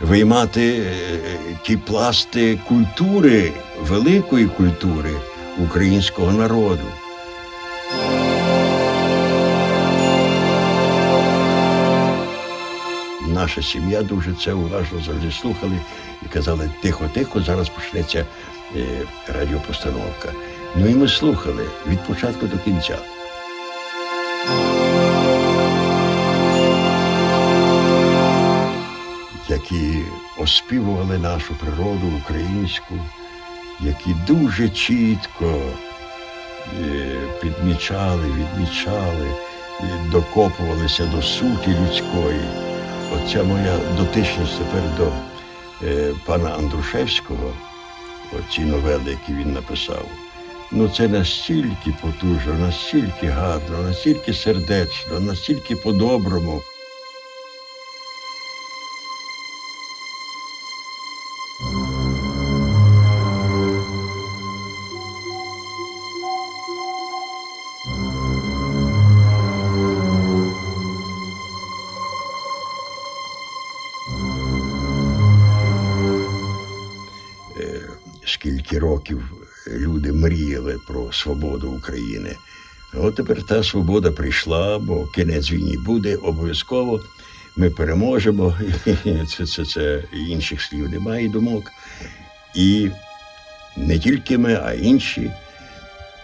виймати е, ті пласти культури, великої культури українського народу. Наша сім'я дуже це уважно завжди слухали і казали, тихо-тихо, зараз почнеться е, радіопостановка. Ну і ми слухали від початку до кінця. Оспівували нашу природу українську, які дуже чітко е, підмічали, відмічали, докопувалися до суті людської. Оця моя дотичність тепер до е, пана Андрушевського, оці новели, які він написав. Ну, це настільки потужно, настільки гарно, настільки сердечно, настільки по-доброму. Років люди мріяли про свободу України. От тепер та свобода прийшла, бо кінець війні буде обов'язково. Ми переможемо. Це, це, це інших слів немає думок. І не тільки ми, а інші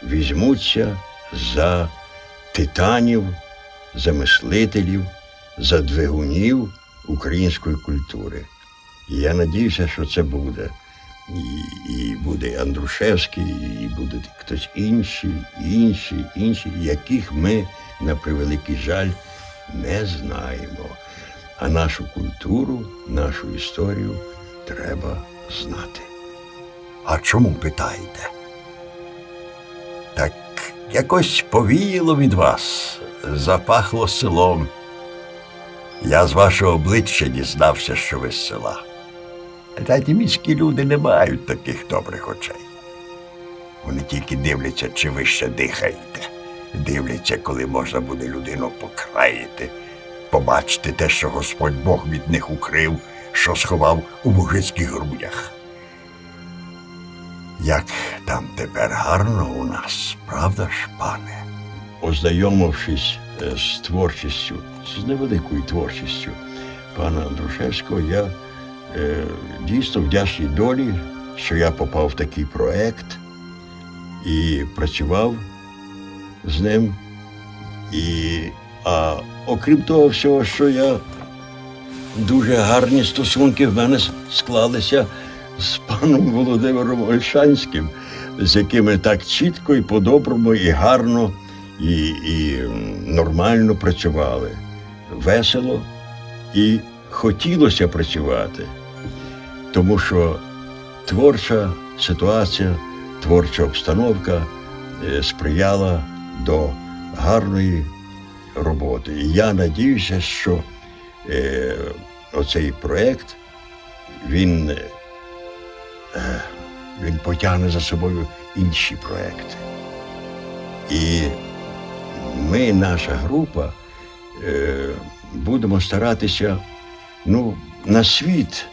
візьмуться за титанів, за мислителів, за двигунів української культури. І я надіюся, що це буде. І, і буде Андрушевський, і буде хтось інший, інші, інші, яких ми, на превеликий жаль, не знаємо. А нашу культуру, нашу історію треба знати. А чому питаєте? Так якось повіяло від вас, запахло селом. Я з вашого обличчя дізнався, що ви з села. Та ті міські люди не мають таких добрих очей. Вони тільки дивляться, чи ви ще дихаєте. Дивляться, коли можна буде людину покраїти, побачити те, що Господь Бог від них укрив, що сховав у мужицьких грудях. Як там тепер гарно у нас, правда ж, пане? Ознайомившись е, з творчістю, з невеликою творчістю пана Андрушевського, я дійсно вдячний долі, що я попав в такий проект і працював з ним. І, а окрім того всього, що я дуже гарні стосунки в мене склалися з паном Володимиром Ольшанським, з якими так чітко і по-доброму, і гарно, і, і нормально працювали. Весело і хотілося працювати, тому що творча ситуація, творча обстановка е, сприяла до гарної роботи. І я надіюся, що е, оцей проєкт він, е, він потягне за собою інші проекти. І ми, наша група, будемо старатися ну, на світ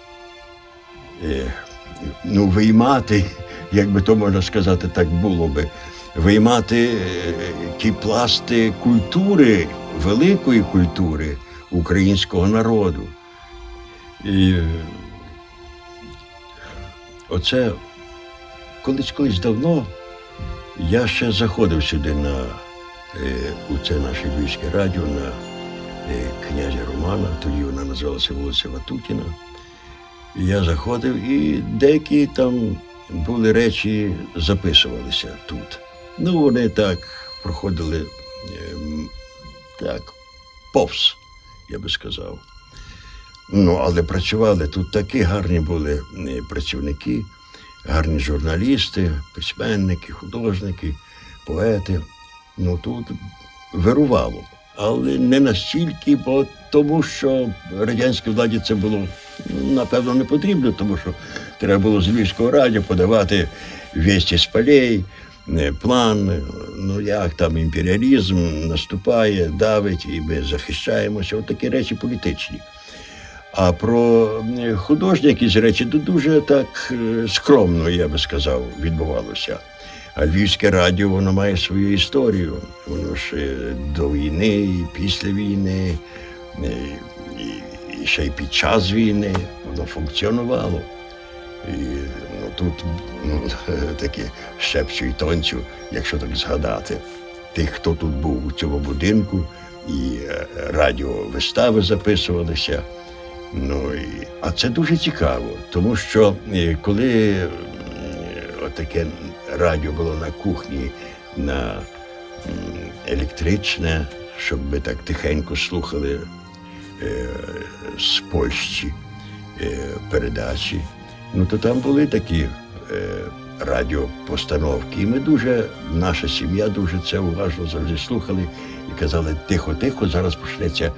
ну, виймати, як би то можна сказати, так було би, виймати е, ті пласти культури, великої культури українського народу. І е, оце колись колись давно я ще заходив сюди на е, у це наше львівське радіо на е, князя Романа, тоді вона називалася вулиця Ватутіна. Я заходив, і деякі там були речі, записувалися тут. Ну, вони так проходили ем, так, повз, я би сказав. Ну, але працювали тут такі гарні були е, працівники, гарні журналісти, письменники, художники, поети. Ну тут вирувало. Але не настільки, бо тому що радянській владі це було напевно не потрібно, тому що треба було з Львівського радіо подавати вісті з полей, е, план, е, ну як там імперіалізм наступає, давить, і ми захищаємося. От такі речі політичні. А про е, художні якісь речі то дуже так скромно, я би сказав, відбувалося. А Львівське радіо воно має свою історію. Воно ж до війни, після війни, і, і ще й під час війни воно функціонувало. І ну, тут ну, таке щепчу і тонцю, якщо так згадати, тих, хто тут був у цьому будинку, і е, радіовистави записувалися. Ну, і, а це дуже цікаво, тому що е, коли м, отаке радіо було на кухні, на електричне, щоб ми так тихенько слухали е, з Польщі е, передачі, ну то там були такі е, радіопостановки. І ми дуже, наша сім'я дуже це уважно завжди слухали і казали, тихо-тихо, зараз почнеться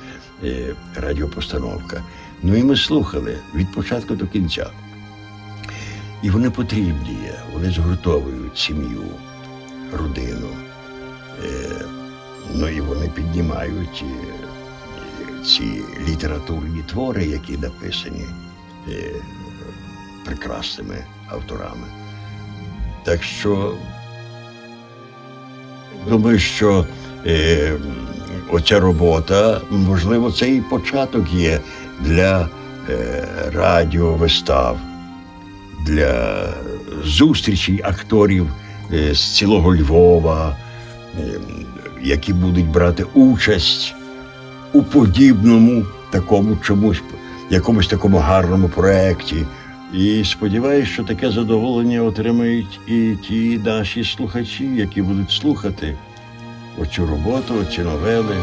е, радіопостановка. Ну і ми слухали від початку до кінця. І вони потрібні є, вони згуртовують сім'ю, родину. Е, ну і вони піднімають е, е, ці літературні твори, які написані е, прекрасними авторами. Так що думаю, що е, оця робота, можливо, це і початок є для е, радіовистав, для зустрічей акторів е, з цілого Львова, е, які будуть брати участь у подібному такому чомусь, якомусь такому гарному проєкті. І сподіваюся, що таке задоволення отримають і ті наші слухачі, які будуть слухати оцю роботу, оці новели.